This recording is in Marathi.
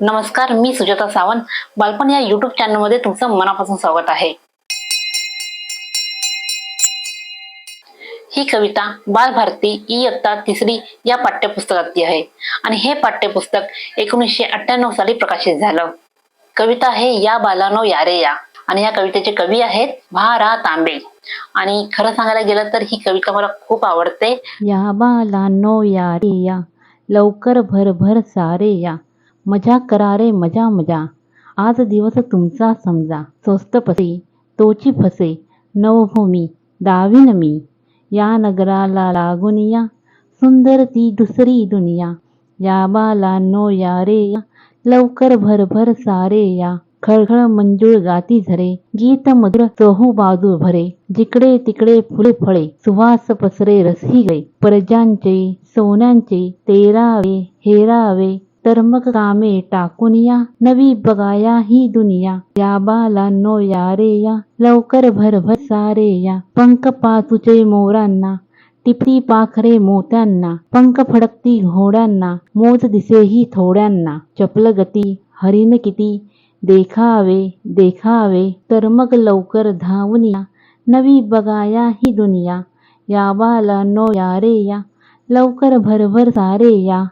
नमस्कार मी सुजाता सावंत. बालपण या युट्यूब चॅनलमध्ये तुमचं मनापासून स्वागत आहे. ही कविता बालभारती इयत्ता तिसरी या पाठ्यपुस्तकातली आहे. आणि हे पाठ्यपुस्तक एकोणीसशे अठ्ठ्याण्णव साली प्रकाशित झालं. कविता आहे या बालानो यारे या. आणि या कवितेचे कवी आहेत भा रा तांबे. आणि खरं सांगायला गेलं तर ही कविता मला खूप आवडते. या बालांनो यारे या. लवकर भरभर सारे या. मजा करा रे मजा मजा. आज दिवस तुमचा समजा. स्वस्त पसे तोची फसे. नवभूमी दावीन मी. या नगराला लागून या. सुंदर ती दुसरी दुनिया. या बाला नो या रे या. लवकर भरभर सारे या. खळखळ मंजूळ गाती झरे. गीत मधुर चहू बाजू भरे. जिकडे तिकडे फुले फळे. सुवास पसरे रसी गळे. परजांचे सोन्यांचे तेरावे हेरावे. तर मग कामे टाकून या. नवी बगाया ही दुनिया. या बालांनो या रे या. लवकर भरभर सारे या. पंख पाचूचे मोरांना. टिपती पाखरे मोत्यांना. पंख फडकती घोड्यांना. मोज दिसेही थोड्यांना. चपल गती हरिण किती. देखावे देखावे. तर मग लवकर धावून या. नवी बगाया ही दुनिया. या बालांनो या रे या. लवकर भरभर सारे या.